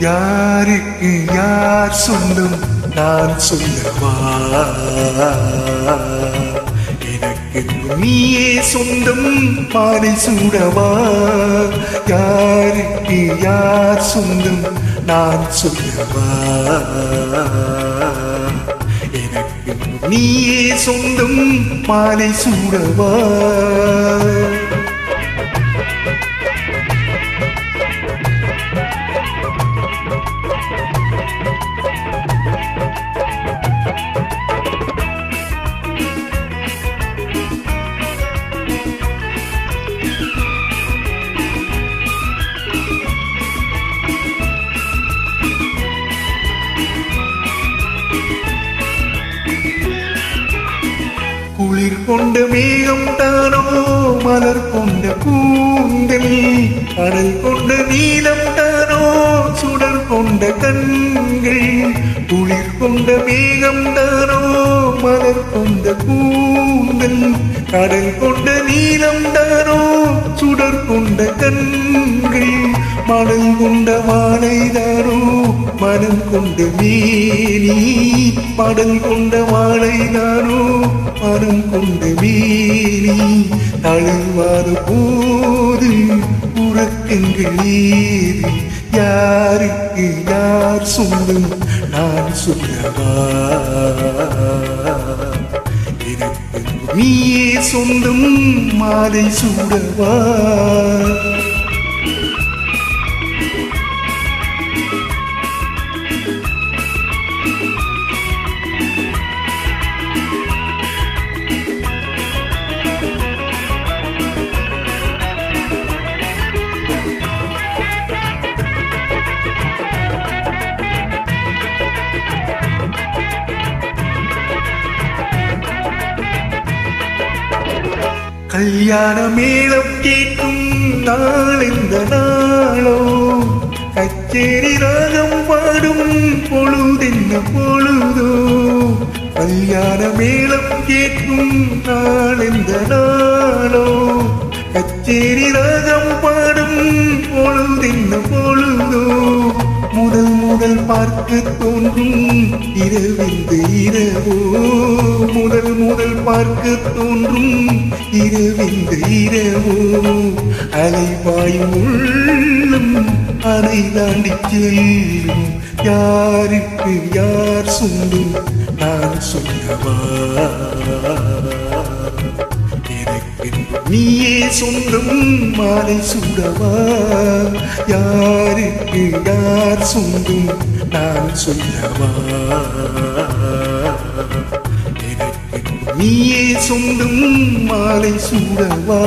யாருக்கு யார் சொல்லும் நான் சொல்லவா? எனக்கு நீயே சொந்தம் மாலை சூடவா? யாருக்கு யார் சொந்தம் நான் சொல்லவா? எனக்கு நீயே சொந்தம் மாலை சூடவா? குளிர் கொண்ட மேகம் தானோ? மலர் கொண்ட கூந்தல் கடல் கொண்ட நீலம் தானோ? சுடர் கொண்ட கண்கள். குளிர் கொண்ட மேகம் தானோ? மலர் கொண்ட கூந்தல் கடல் கொண்ட நீலம் தானோ? சுடர் கொண்ட கண்கள். மணல் கொண்ட மாலை தானோ? மனம் கொண்ட மேனி. மடல் கொண்ட மாலை தானோ? மனம் கொண்ட மேனி தழுவாத போது உறக்கங்கள் ஏது யாருக்கு யார் சொல்லும் நான் சொல்லவா? எனக்கு நீயே சொந்தம் மாலை சூடவா? கல்யாண மேளம் கேட்கும் நாள் இந்த நாளோ. கச்சேரி ராகம் பாடும் பொழுதென்ன பொழுதோ. கல்யாண மேளம் கேட்கும் நாள் இந்த நாளோ. கச்சேரி ராகம் பாடும் பொழுதென்ன பொழுதோ. பார்க்க தோன்றும் இரவிந்த இரவோ. முதல் முதல் பார்க்க தோன்றும் இரவிந்த இரவோ. அலைவாயும் உள்ளும் அதை தாண்டி செல்லும். யாருக்கு யார் சொல்லும் நான் சொல்லவா நீயே சொந்தம் மாலை சுடவா? யாருக்கு யார் சொந்தம்? நான் சொல்லவா எனக்கு நீயே சொந்தம் மாலை சூடவா?